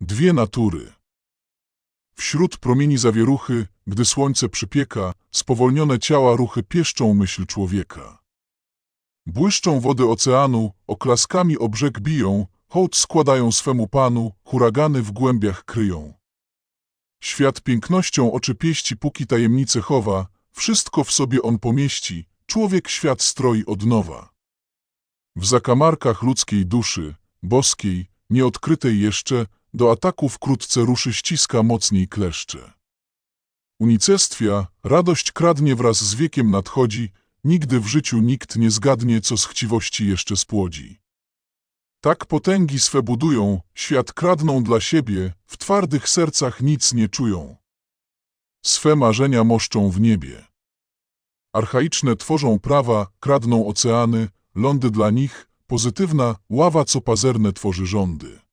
Dwie natury. Wśród promieni zawieruchy, gdy słońce przypieka, spowolnione ciała ruchy pieszczą myśl człowieka. Błyszczą wody oceanu, oklaskami o brzeg biją, hołd składają swemu panu, huragany w głębiach kryją. Świat pięknością oczy pieści, póki tajemnice chowa, wszystko w sobie on pomieści, człowiek świat stroi od nowa. W zakamarkach ludzkiej duszy, boskiej, nieodkrytej jeszcze, do ataku wkrótce ruszy ściska mocniej kleszcze. Unicestwia, radość kradnie wraz z wiekiem nadchodzi, nigdy w życiu nikt nie zgadnie, co z chciwości jeszcze spłodzi. Tak potęgi swe budują, świat kradną dla siebie, w twardych sercach nic nie czują. Swe marzenia moszczą w niebie. Archaiczne tworzą prawa, kradną oceany, lądy dla nich, pozytywna ława co pazerne tworzy rządy.